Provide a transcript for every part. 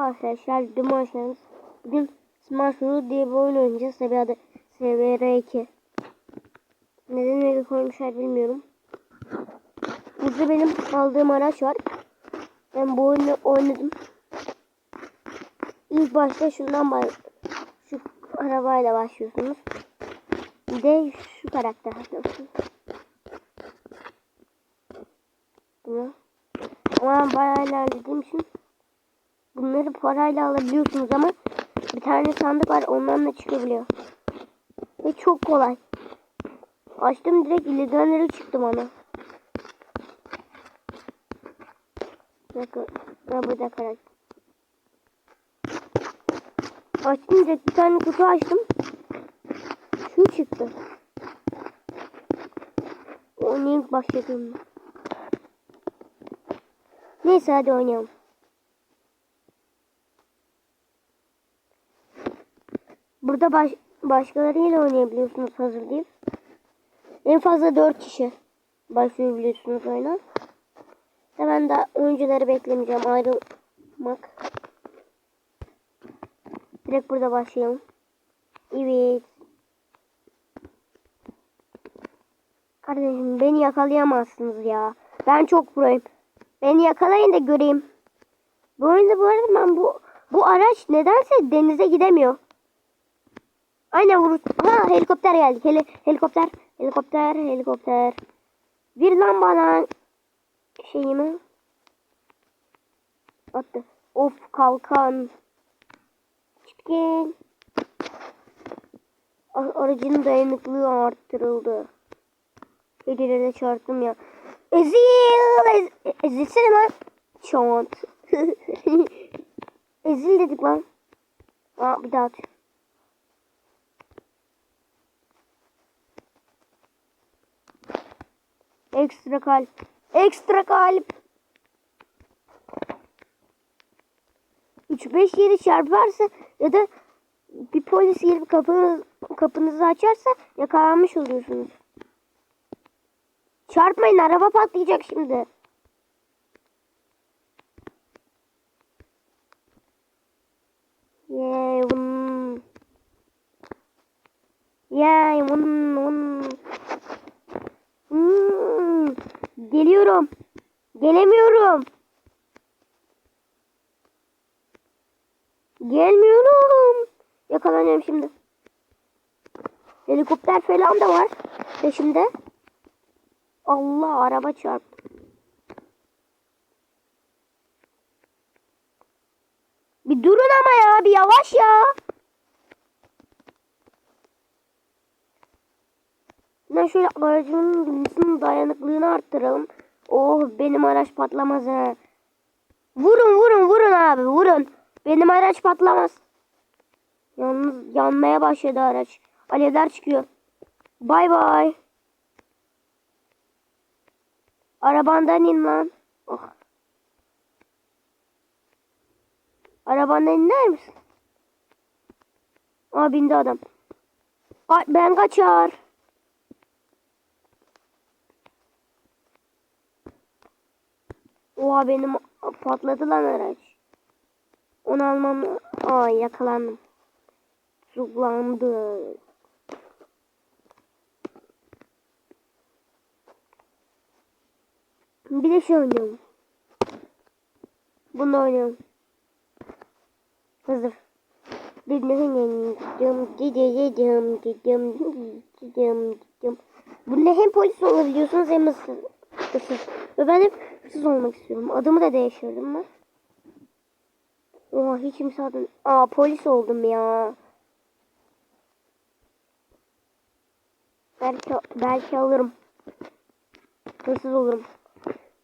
Arkadaşlar dün başladınız. Bugün Smash Bros diye bir oyun oynayacağız. Tabi adı SVR2. Neden öyle koymuşlar bilmiyorum. Burada benim aldığım araç var. Ben bu oyunu oynadım. İlk başta şundan baş şu arabayla başlıyorsunuz. Bir de şu karakter alıyorsunuz. Bunu. Ama bayağı ilerlediğim için bunları parayla alabiliyorsunuz ama bir tane sandık var ondan da çıkabiliyor. Ve çok kolay. Açtım direkt illegalleri çıktı bana. Bakın. Burada karakter. Açtım direkt bir tane kutu açtım. Şu çıktı. İlk başladım. Neyse hadi oynayalım. Burada baş, başkalarıyla oynayabiliyorsunuz hazır değil. En fazla 4 kişi başlayabiliyorsunuz oyuna. Hemen de oyuncuları beklemeyeceğim ayrılmak. Direkt burada başlayalım. Evet. Kardeşim beni yakalayamazsınız ya. Ben çok proyum. Beni yakalayın da göreyim. Bu oyunda bu arada ben bu bu araç nedense denize gidemiyor. Aynen vur. Ha helikopter geldi. Heli, helikopter, helikopter, helikopter. Bir lan bana şeyimi attı. Of kalkan. Çıkın. Aracın dayanıklılığı arttırıldı. Hedilere çarptım ya. Ezil! Ez, ezilsene lan. Şant. Ezil dedik lan. Aa bir daha at. Ekstra kalp. Ekstra kalp. 3-5 yeri çarparsa ya da bir polis gelip kapınız, kapınızı açarsa yakalanmış oluyorsunuz. Çarpmayın araba patlayacak şimdi. Yay. Yay Geliyorum. Gelemiyorum. Gelmiyorum. Yakalanıyorum şimdi. Helikopter falan da var peşimde. Allah araba çarptı. Bir durun ama ya bir yavaş ya. Ben şöyle aracımın hızının dayanıklılığını arttıralım. Oh benim araç patlamaz ha. Vurun vurun vurun abi vurun. Benim araç patlamaz. Yalnız yanmaya başladı araç. Alevler çıkıyor. Bay bay. Arabandan in lan. Oh. Arabandan iner misin? Aa bindi adam. Ben kaçar. Oha benim patladı lan araç. Onu almam. Aa yakalandım. Zıplandı. Bir de şey oynayalım. Bunu oynayalım. Hazır. Bunda hem polis olabiliyorsunuz hem hırsız. Ve ben hep hırsız olmak istiyorum. Adımı da değiştirdim ben. Oha hiç müsaade... Aa polis oldum ya. Belki, belki alırım. Hırsız olurum.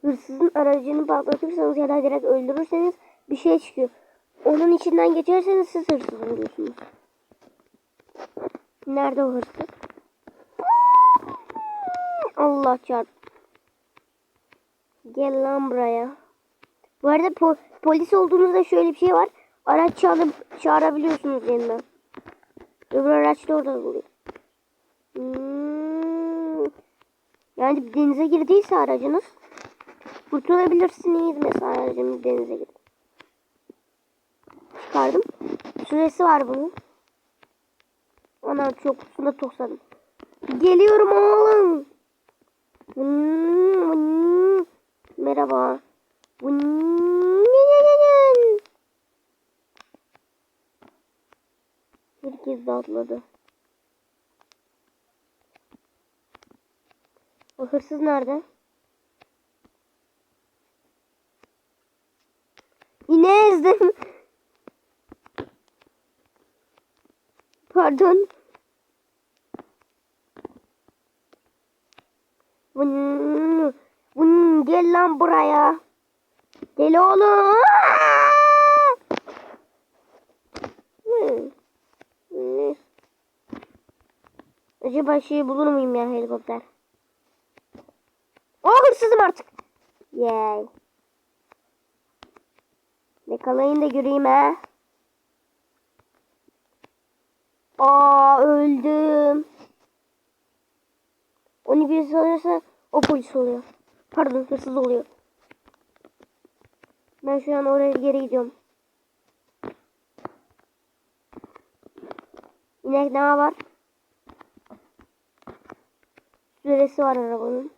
Hırsızın aracını patlatırsanız ya da direkt öldürürseniz bir şey çıkıyor. Onun içinden geçerseniz siz hırsız oluyorsunuz. Nerede o hırsız? Allah çarp. Gel lan buraya. Bu arada po polis olduğunuzda şöyle bir şey var. Araç çalıp çağırabiliyorsunuz yeniden. Öbür araç da orada oluyor. Hmm. Yani denize girdiyse aracınız kurtulabilirsiniz mesela aracınız denize girdi. çıkardım. Süresi var bunun. Ana çok üstünde tosladım. Geliyorum oğlum. Hmm. Merhaba. Hmm, Herkes de atladı. O hırsız nerede? Yine ezdim. Pardon. Vın, gel lan buraya. Gel oğlum. Hı. Acaba şey bulur muyum ya helikopter? Oh hırsızım artık. Yay. Yakalayın da göreyim ha. Aa öldüm. Onu birisi alırsa o polis oluyor. Pardon hırsız oluyor. Ben şu an oraya geri gidiyorum. İnek ne var? Süresi var arabanın.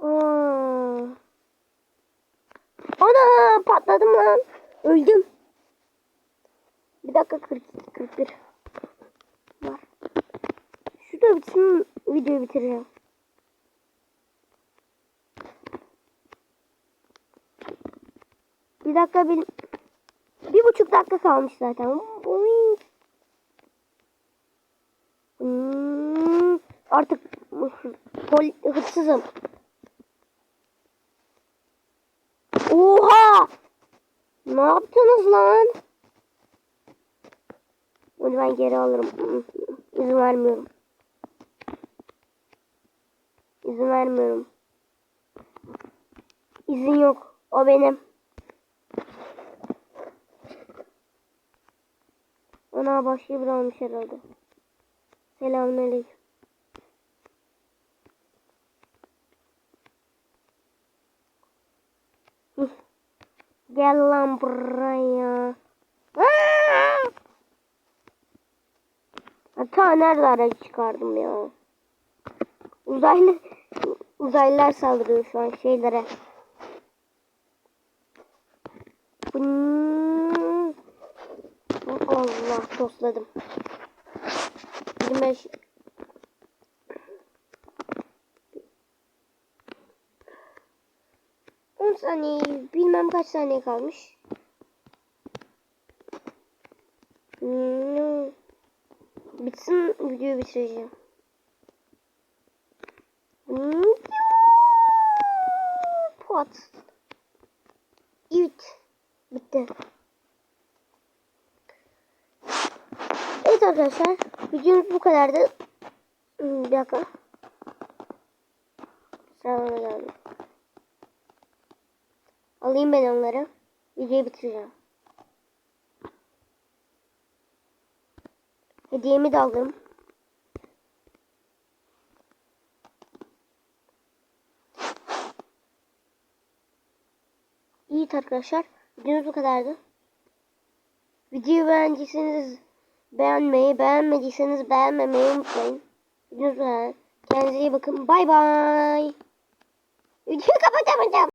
Aa. Ana patladım lan. Öldüm. Bir dakika 42 41 var. Şurada bitsin bitireceğim. Bir dakika bir bir buçuk dakika kalmış zaten. Boing. Hmm, artık hırsızım. Oha! Ne yaptınız lan? Onu ben geri alırım. İzin vermiyorum. İzin vermiyorum. İzin yok. O benim. Ona başka bir almış herhalde. Selamünaleyküm. Gel lan buraya. Aa! Ta nerede aracı çıkardım ya? Uzaylı uzaylılar saldırıyor şu an şeylere. Allah tosladım. 25 10 saniye bilmem kaç saniye kalmış. Bitsin videoyu bitireceğim. Pot. Evet. Bitti. Evet arkadaşlar. Videomuz bu kadardı. Hmm, Bir dakika. Sıralama geldi. Alayım ben onları. Videoyu bitireceğim. Hediyemi de aldım. İyi arkadaşlar. Videomuz bu kadardı. Videoyu beğendiyseniz beğenmeyi, beğenmediyseniz beğenmemeyi unutmayın. Videomuz bu kadar. Kendinize iyi bakın. Bay bay. Videoyu kapatamayacağım.